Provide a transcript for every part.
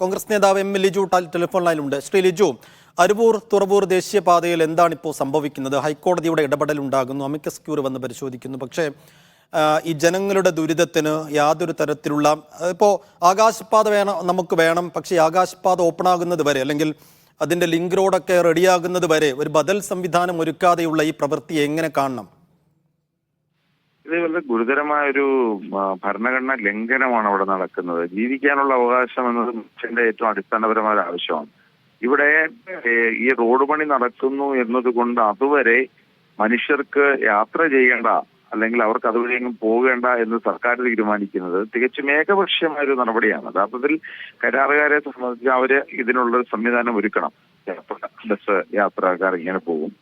കോൺഗ്രസ് നേതാവ് M Liju telephone ലൈനിലുണ്ട്. ശ്രീ ലിജു അരുവൂർ തുറവൂർ ദേശീയപാതയിൽ എന്താണ് ഇപ്പോൾ സംഭവിക്കുന്നത്? ഹൈക്കോടതിയുടെ ഇടപെടൽ ഉണ്ടാകുന്നു അമിക്കസ് ക്യൂർ വന്ന് പരിശോധിക്കുന്നു. പക്ഷേ ഈ ജനങ്ങളുടെ ദുരിതത്തിന് യാതൊരു തരത്തിലുള്ള ഇപ്പോൾ ആകാശപാത വേണം നമുക്ക് വേണം പക്ഷേ ആകാശപാത ഓപ്പൺ ആകുന്നത് വരെ അല്ലെങ്കിൽ അതിന്റെ ലിങ്ക് റോഡൊക്കെ റെഡിയാകുന്നത് വരെ ഒരു ബദൽ സംവിധാനം ഒരുക്കാതെയുള്ള ഈ പ്രവൃത്തി എങ്ങനെ കാണണം? ഇത് വളരെ ഗുരുതരമായ ഒരു ഭരണഘടനാ ലംഘനമാണ് അവിടെ നടക്കുന്നത്. ജീവിക്കാനുള്ള അവകാശം എന്നത് മനുഷ്യന്റെ ഏറ്റവും അടിസ്ഥാനപരമായ ഒരു ആവശ്യമാണ്. ഇവിടെ ഈ റോഡ് പണി നടക്കുന്നു എന്നതുകൊണ്ട് അതുവരെ മനുഷ്യർക്ക് യാത്ര ചെയ്യേണ്ട അല്ലെങ്കിൽ അവർക്ക് അതുവരെ എങ്ങും പോകേണ്ട എന്ന് സർക്കാർ തീരുമാനിക്കുന്നത് തികച്ചും ഏകപക്ഷീയമായ ഒരു നടപടിയാണ്. യഥാർത്ഥത്തിൽ കരാറുകാരെ സംബന്ധിച്ച് അവർ ഇതിനുള്ള സംവിധാനം ഒരുക്കണം. യാത്ര ബസ് യാത്രക്കാർ ഇങ്ങനെ പോകും.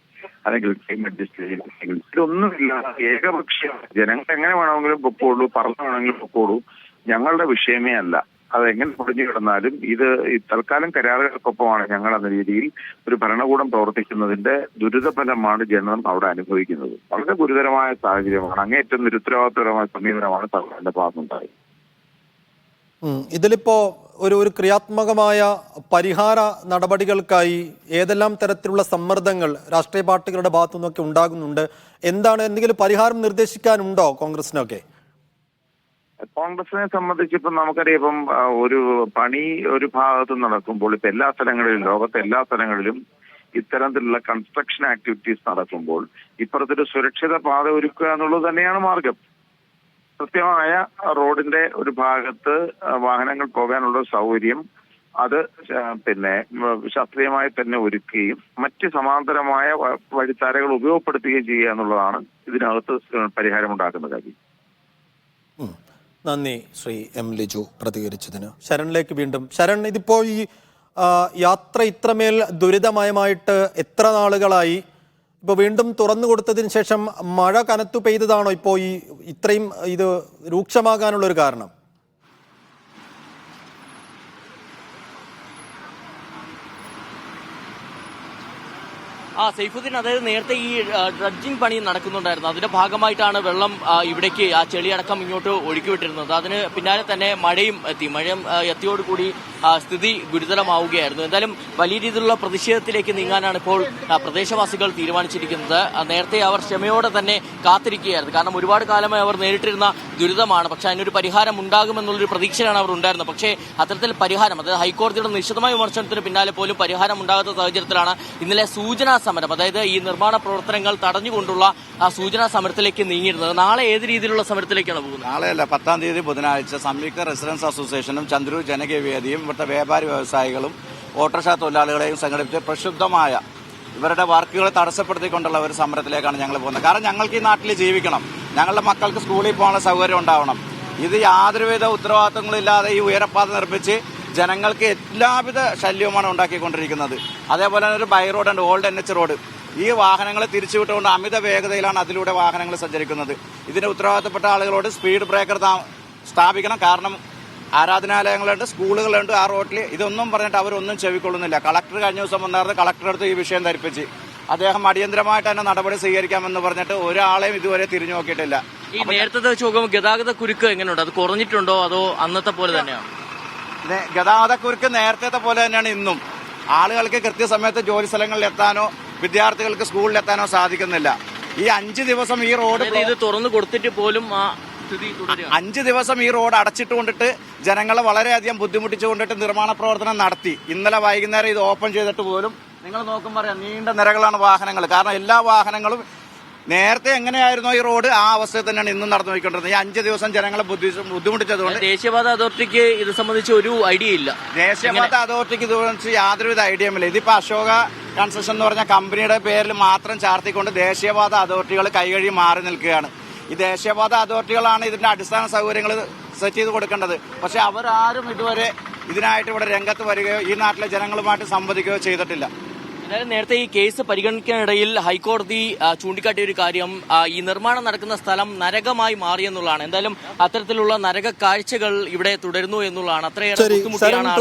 അല്ലെങ്കിൽ ക്ലൈമറ്റ് ജസ്റ്റിസ് ഇതൊന്നുമില്ല ഏകപക്ഷീയം ജനങ്ങൾ എങ്ങനെ വേണമെങ്കിലും പൊക്കോളൂ പറഞ്ഞു വേണമെങ്കിലും പൊക്കോളൂ ഞങ്ങളുടെ വിഷയമേ അല്ല. അതെങ്ങനെ പൊടിഞ്ഞു കിടന്നാലും ഇത് തൽക്കാലം കരാറുകൾക്കൊപ്പമാണ് ഞങ്ങൾ എന്ന രീതിയിൽ ഒരു ഭരണകൂടം പ്രവർത്തിക്കുന്നതിന്റെ ദുരിതഫലമാണ് ജനം അവിടെ അനുഭവിക്കുന്നത്. വളരെ ഗുരുതരമായ സാഹചര്യമാണ്. അങ്ങേറ്റം നിരുത്തരവാദിത്തപരമായ സമീപനമാണ് സർക്കാരിന്റെ ഭാഗത്തുണ്ടായത്. ഇതിലിപ്പോ ഒരു ഒരു ക്രിയാത്മകമായ പരിഹാര നടപടികൾക്കായി ഏതെല്ലാം തരത്തിലുള്ള സമ്മർദ്ദങ്ങൾ രാഷ്ട്രീയ പാർട്ടികളുടെ ഭാഗത്തു നിന്നൊക്കെ ഉണ്ടാകുന്നുണ്ട്? എന്താണ് എന്തെങ്കിലും പരിഹാരം നിർദ്ദേശിക്കാനുണ്ടോ കോൺഗ്രസിനൊക്കെ? കോൺഗ്രസിനെ സംബന്ധിച്ച് ഇപ്പം നമുക്കറിയാം ഒരു പണി ഒരു ഭാഗത്ത് നടക്കുമ്പോൾ ഇപ്പൊ എല്ലാ സ്ഥലങ്ങളിലും ലോകത്തെ എല്ലാ സ്ഥലങ്ങളിലും ഇത്തരത്തിലുള്ള കൺസ്ട്രക്ഷൻ ആക്ടിവിറ്റീസ് നടക്കുമ്പോൾ ഇപ്പുറത്തൊരു സുരക്ഷിത പാത ഒരുക്കുക എന്നുള്ളത് തന്നെയാണ് മാർഗം കൃത്യമായ റോഡിന്റെ ഒരു ഭാഗത്ത് വാഹനങ്ങൾ പോകാനുള്ള സൗകര്യം അത് പിന്നെ ശാസ്ത്രീയമായി തന്നെ ഒരുക്കുകയും മറ്റ് സമാന്തരമായ വഴിത്താരകൾ ഉപയോഗപ്പെടുത്തുകയും ചെയ്യുക എന്നുള്ളതാണ് ഇതിനകത്ത് പരിഹാരമുണ്ടാക്കുന്ന കാര്യം. നന്ദി ശ്രീ എം ലിജു പ്രതികരിച്ചതിന്. ശരണിലേക്ക് വീണ്ടും. ശരൺ ഇതിപ്പോ ഈ യാത്ര ഇത്രമേൽ ദുരിതമയമായിട്ട് എത്ര നാളുകളായി? ഇപ്പോൾ വീണ്ടും തുറന്നു കൊടുത്തതിന് ശേഷം മഴ കനത്തു പെയ്തതാണോ ഇപ്പോ ഈ ഇത്രയും ഇത് രൂക്ഷമാകാനുള്ള ഒരു കാരണം? ആ സൈഫുദ്ദീൻ അതായത് നേരത്തെ ഈ ഡ്രഡ്ജിംഗ് പണി നടക്കുന്നുണ്ടായിരുന്നു. അതിന്റെ ഭാഗമായിട്ടാണ് വെള്ളം ഇവിടേക്ക് ആ ചെളിയടക്കം ഇങ്ങോട്ട് ഒഴുക്കിവിട്ടിരുന്നത് അതിന് പിന്നാലെ തന്നെ മഴയും എത്തി. മഴയും എത്തിയോടുകൂടി സ്ഥിതി ഗുരുതരമാവുകയായിരുന്നു. എന്തായാലും വലിയ രീതിയിലുള്ള പ്രതിഷേധത്തിലേക്ക് നീങ്ങാനാണ് ഇപ്പോൾ പ്രദേശവാസികൾ തീരുമാനിച്ചിരിക്കുന്നത്. നേരത്തെ അവർ ക്ഷമയോടെ തന്നെ കാത്തിരിക്കുകയായിരുന്നു. കാരണം ഒരുപാട് കാലമായി അവർ നേരിട്ടിരുന്ന ദുരിതമാണ്. പക്ഷേ അതിനൊരു പരിഹാരം ഉണ്ടാകുമെന്നുള്ളൊരു പ്രതീക്ഷയാണ് അവർ ഉണ്ടായിരുന്നത്. പക്ഷേ അത്തരത്തിൽ പരിഹാരം അതായത് ഹൈക്കോടതിയുടെ നിശിതമായ വിമർശനത്തിന് പിന്നാലെ പോലും പരിഹാരം ഉണ്ടാകാത്ത സാഹചര്യത്തിലാണ് ഇന്നലെ സൂചനാ സമരം അതായത് ഈ നിർമ്മാണ പ്രവർത്തനങ്ങൾ തടഞ്ഞുകൊണ്ടുള്ള സൂചനാ സമരത്തിലേക്ക് നീങ്ങിയിരുന്നത്. നാളെ ഏത് രീതിയിലുള്ള സമരത്തിലേക്കാണ് പോകുന്നത്? നാളെയല്ല പത്താം തീയതി ബുധനാഴ്ച സംയുക്ത റെസിഡൻസ് അസോസിയേഷനും ചന്ദ്രൂർ ജനകീയ വേദിയും ഇവിടുത്തെ വ്യാപാരി വ്യവസായികളും ഓട്ടോറിക്ഷ തൊഴിലാളികളെയും സംഘടിപ്പിച്ച് പ്രക്ഷുബ്ധമായ ഇവരുടെ വർക്കുകൾ തടസ്സപ്പെടുത്തിക്കൊണ്ടുള്ള ഒരു സമരത്തിലേക്കാണ് ഞങ്ങൾ പോകുന്നത്. കാരണം ഞങ്ങൾക്ക് ഈ നാട്ടിൽ ജീവിക്കണം. ഞങ്ങളുടെ മക്കൾക്ക് സ്കൂളിൽ പോകാനുള്ള സൗകര്യം ഉണ്ടാവണം. ഇത് യാതൊരുവിധ ഉത്തരവാദിത്തങ്ങളില്ലാതെ ഈ ഉയരപ്പാത നിർമ്മിച്ച് ജനങ്ങൾക്ക് എല്ലാവിധ ശല്യവുമാണ് ഉണ്ടാക്കിക്കൊണ്ടിരിക്കുന്നത്. അതേപോലെ തന്നെ ഒരു ബൈ റോഡ് ഉണ്ട് ഓൾഡ് എൻ എച്ച് റോഡ് ഈ വാഹനങ്ങൾ തിരിച്ചുവിട്ടുകൊണ്ട് അമിത വേഗതയിലാണ് അതിലൂടെ വാഹനങ്ങൾ സഞ്ചരിക്കുന്നത്. ഇതിന് ഉത്തരവാദിത്തപ്പെട്ട ആളുകളോട് സ്പീഡ് ബ്രേക്കർ സ്ഥാപിക്കണം. കാരണം ആരാധനാലയങ്ങളുണ്ട് സ്കൂളുകളുണ്ട് ആ റോട്ടിൽ ഇതൊന്നും പറഞ്ഞിട്ട് അവരൊന്നും ചെവിക്കൊള്ളുന്നില്ല. കളക്ടർ കഴിഞ്ഞ ദിവസം വന്നായിരുന്നു കളക്ടർ അടുത്ത് ഈ വിഷയം ധരിപ്പിച്ച്. അദ്ദേഹം അടിയന്തരമായിട്ട് തന്നെ നടപടി സ്വീകരിക്കാമെന്ന് പറഞ്ഞിട്ട് ഒരാളെയും ഇതുവരെ തിരിഞ്ഞു നോക്കിയിട്ടില്ല. ഈ നേരത്തെ വെച്ച് നോക്കുമ്പോൾ ഗതാഗത കുരുക്ക് എങ്ങനെയുണ്ട്? അത് കുറഞ്ഞിട്ടുണ്ടോ? അതോ അന്നത്തെ പോലെ തന്നെയാണ്? ഗതാഗത കുരുക്ക് നേരത്തെ പോലെ തന്നെയാണ് ഇന്നും. ആളുകൾക്ക് കൃത്യസമയത്ത് ജോലി സ്ഥലങ്ങളിൽ എത്താനോ വിദ്യാർത്ഥികൾക്ക് സ്കൂളിൽ എത്താനോ സാധിക്കുന്നില്ല. ഈ അഞ്ച് ദിവസം ഈ റോഡ് ഇത് തുറന്നു കൊടുത്തിട്ട് പോലും അഞ്ച് ദിവസം ഈ റോഡ് അടച്ചിട്ട് കൊണ്ടിട്ട് ജനങ്ങളെ വളരെയധികം ബുദ്ധിമുട്ടിച്ചു കൊണ്ടിട്ട് നിർമ്മാണ പ്രവർത്തനം നടത്തി. ഇന്നലെ വൈകുന്നേരം ഇത് ഓപ്പൺ ചെയ്തിട്ട് പോലും നിങ്ങൾ നോക്കുമ്പോൾ അറിയാം നീണ്ട നിരകളാണ് വാഹനങ്ങൾ. കാരണം എല്ലാ വാഹനങ്ങളും നേരത്തെ എങ്ങനെയായിരുന്നു ഈ റോഡ്? ആ അവസ്ഥയിൽ തന്നെയാണ് ഇന്നും നടന്നു പോയിക്കൊണ്ടിരുന്നത് ഈ അഞ്ച് ദിവസം ജനങ്ങളെ ബുദ്ധിമുട്ടിച്ചതുകൊണ്ട് ദേശീയപാത അതോറിറ്റിക്ക് ഇത് സംബന്ധിച്ച് ഒരു ഐഡിയ ഇല്ല. ദേശീയപാത അതോറിറ്റിക്ക് ഇതുവരെ യാതൊരുവിധ ഐഡിയയുമില്ല ഇതിപ്പോ അശോക കൺസ്ട്രക്ഷൻ എന്ന് പറഞ്ഞ കമ്പനിയുടെ പേരിൽ മാത്രം ചാർത്തിക്കൊണ്ട് ദേശീയപാത അതോറിറ്റികൾ കൈകഴി മാറി നിൽക്കുകയാണ്. ഈ ദേശീയപാത അതോറിറ്റികളാണ് ഇതിന്റെ അടിസ്ഥാന സൗകര്യങ്ങൾ സെറ്റ് ചെയ്ത് കൊടുക്കേണ്ടത്. പക്ഷെ അവരാരും ഇതുവരെ ഇതിനായിട്ട് ഇവിടെ രംഗത്ത് വരികയോ ഈ നാട്ടിലെ ജനങ്ങളുമായിട്ട് സംവദിക്കുകയോ ചെയ്തിട്ടില്ല. എന്തായാലും നേരത്തെ ഈ കേസ് പരിഗണിക്കാനിടയിൽ ഹൈക്കോടതി ചൂണ്ടിക്കാട്ടിയ ഒരു കാര്യം ഈ നിർമ്മാണം നടക്കുന്ന സ്ഥലം നരകമായി മാറിയെന്നുള്ളതാണ് എന്തായാലും അത്തരത്തിലുള്ള നരക കാഴ്ചകൾ ഇവിടെ തുടരുന്നു എന്നുള്ളതാണ്. അത്രയേറെ ബുദ്ധിമുട്ടിയാണ്